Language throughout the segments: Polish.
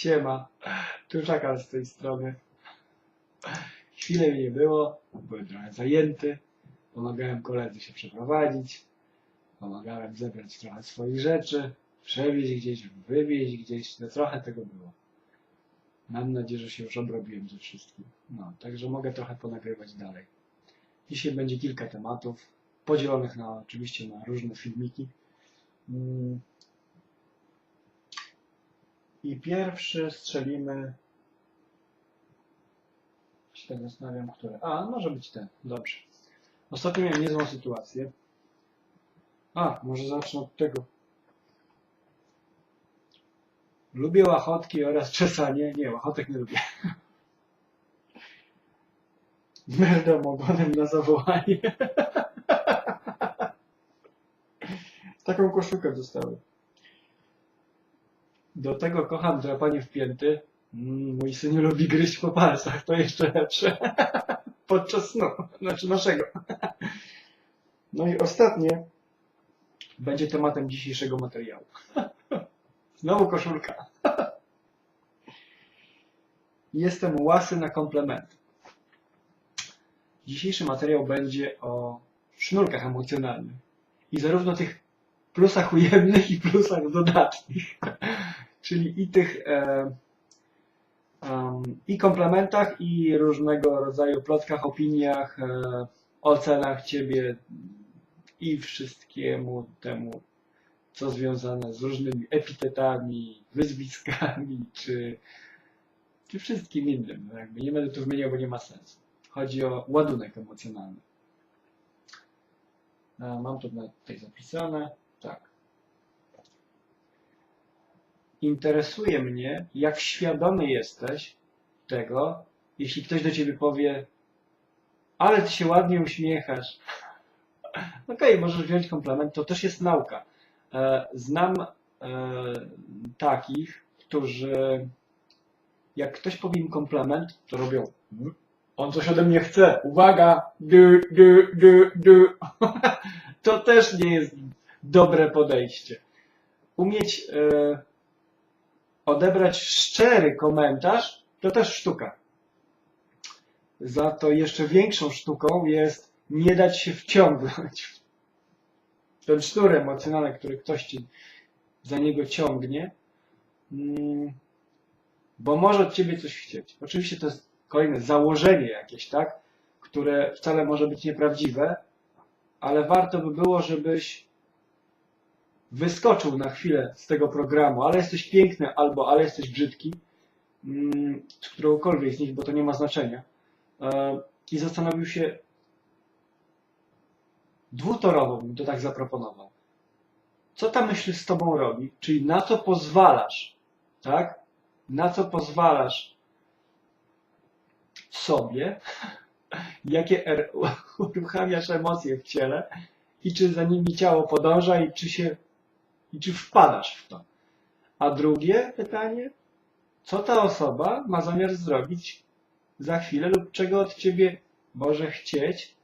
Siema, tu szakal z tej strony. Chwilę mnie nie było, byłem trochę zajęty. Pomagałem koledze się przeprowadzić. Pomagałem zebrać trochę swoich rzeczy, przewieźć gdzieś, wywieźć gdzieś. No trochę tego było. Mam nadzieję, że się już obrobiłem ze wszystkim. No, także mogę trochę ponagrywać dalej. Dzisiaj będzie kilka tematów, podzielonych na oczywiście na różne filmiki. Mm. I pierwszy strzelimy. Się tak zastanawiam, które. A, może być ten. Dobrze. Ostatnio miałem niezłą sytuację. A, może zacznę od tego. Lubię łachotki oraz czesanie. Nie, łachotek nie lubię. Merdą ogonem na zawołanie. Taką koszulkę dostałem. Do tego kocham drapanie w pięty. Mm, mój syn lubi gryźć po palcach, to jeszcze lepsze. Podczas snu, znaczy naszego. No i ostatnie będzie tematem dzisiejszego materiału. Znowu koszulka. Jestem łasy na komplementy. Dzisiejszy materiał będzie o sznurkach emocjonalnych. I zarówno tych plusach ujemnych i plusach dodatnich. Czyli i tych e, i komplementach, i różnego rodzaju plotkach, opiniach, e, ocenach ciebie i wszystkiemu temu, co związane z różnymi epitetami, wyzwiskami, czy, czy wszystkim innym. Jakby nie będę tu wymieniał, bo nie ma sensu. Chodzi o ładunek emocjonalny. E, Mam to tutaj zapisane. Tak. Interesuje mnie, jak świadomy jesteś tego, jeśli ktoś do ciebie powie, ale ty się ładnie uśmiechasz. Okej, możesz wziąć komplement, to też jest nauka. E, Znam e, takich, którzy jak ktoś powie im komplement, to robią "Mm, on coś ode mnie chce, uwaga, du, du, du, du. To też nie jest dobre podejście. Umieć e, odebrać szczery komentarz, to też sztuka. Za to jeszcze większą sztuką jest nie dać się wciągnąć w ten sznur emocjonalny, który ktoś ci za niego ciągnie, mm, bo może od ciebie coś chcieć. Oczywiście to jest kolejne założenie jakieś, tak, które wcale może być nieprawdziwe, ale warto by było, żebyś wyskoczył na chwilę z tego programu, ale jesteś piękny albo ale jesteś brzydki, mm, z którąkolwiek z nich, bo to nie ma znaczenia, e, i zastanowił się, dwutorowo bym to tak zaproponował. Co ta myśl z tobą robi? Czyli na co pozwalasz, tak? Na co pozwalasz sobie, jakie er- uruchamiasz emocje w ciele i czy za nimi ciało podąża i czy się i czy wpadasz w to. A drugie pytanie, co ta osoba ma zamiar zrobić za chwilę lub czego od ciebie może chcieć,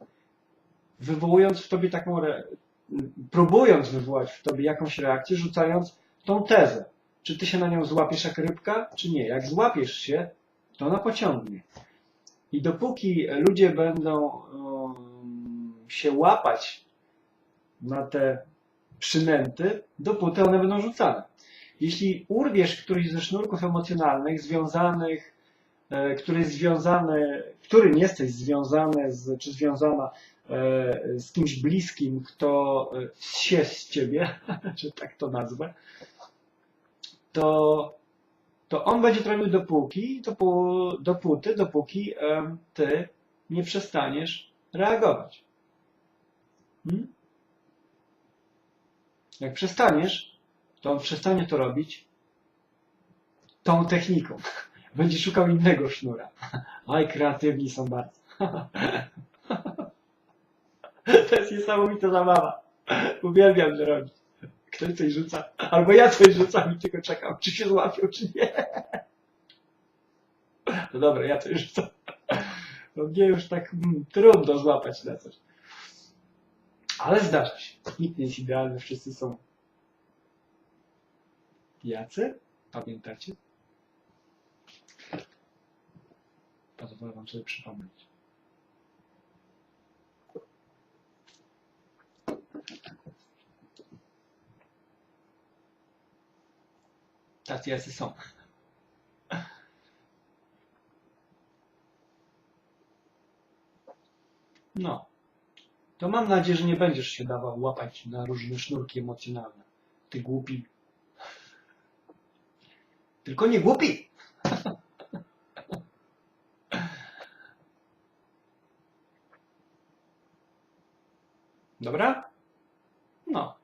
wywołując w tobie taką, re... próbując wywołać w tobie jakąś reakcję, rzucając tą tezę. Czy ty się na nią złapiesz jak rybka, czy nie? Jak złapiesz się, to ona pociągnie. I dopóki ludzie będą um, się łapać na te przynęty, dopóty one będą rzucane. Jeśli urwiesz któryś ze sznurków emocjonalnych związanych, e, który jest związany, którym jesteś związany z, czy związana e, z kimś bliskim, kto e, się z ciebie, czy tak to nazwę, to, to on będzie tronił dopóki, dopó, dopóty, dopóki ty nie przestaniesz reagować. Hmm? Jak przestaniesz, to on przestanie to robić tą techniką. Będzie szukał innego sznura. Aj, kreatywni są bardzo. To jest niesamowita zabawa. Uwielbiam to robić. Ktoś coś rzuca, albo ja coś rzucam i tylko czekam, czy się złapią, czy nie. No dobra, ja coś rzucam. No mnie już tak mm, trudno złapać na coś. Ale zdarza się. Nikt nie jest idealny, wszyscy są jacy? Pamiętacie? Pozwolę wam sobie przypomnieć. Tacy jacy są. No. To mam nadzieję, że nie będziesz się dawał łapać na różne sznurki emocjonalne. Ty głupi. Tylko nie głupi! Dobra? No.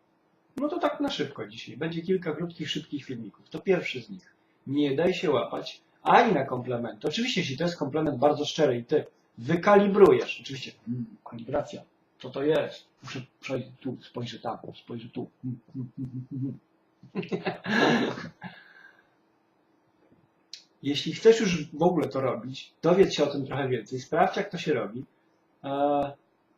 No to tak na szybko dzisiaj. Będzie kilka krótkich, szybkich filmików. To pierwszy z nich. Nie daj się łapać ani na komplementy. Oczywiście, jeśli to jest komplement bardzo szczery i ty wykalibrujesz, oczywiście, mm, kalibracja, co to jest? Muszę przejść tu, spojrzę tam, spojrzę tu. Jeśli chcesz już w ogóle to robić, dowiedz się o tym trochę więcej, sprawdź jak to się robi e,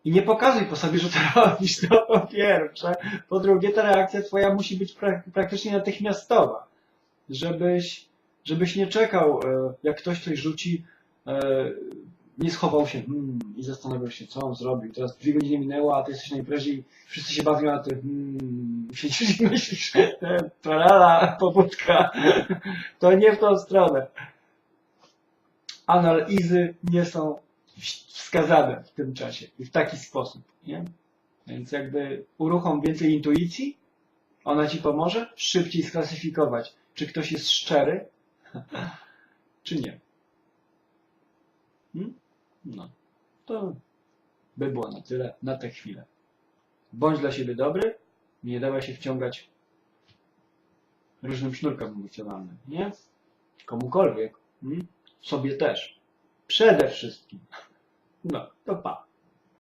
i nie pokazuj po sobie, że to robisz, to po pierwsze. Po drugie, ta reakcja twoja musi być prak praktycznie natychmiastowa, żebyś, żebyś nie czekał, e, jak ktoś coś rzuci, e, nie schował się hmm, i zastanawiał się, co on zrobił. Teraz dwie godziny minęło, a ty jesteś na imprezie i wszyscy się bawią, a ty hmm, siedzisz i myślisz, e, tralala, pobudka. To nie w tą stronę. Analizy nie są wskazane w tym czasie i w taki sposób, nie? Więc jakby uruchom więcej intuicji, ona ci pomoże szybciej sklasyfikować, czy ktoś jest szczery, czy nie. Hmm? No, to by było na tyle na tę chwilę. Bądź dla siebie dobry, nie dawaj się wciągać różnym sznurkom emocjonalnym, nie? Komukolwiek. Hmm? Sobie też. Przede wszystkim. No, to pa.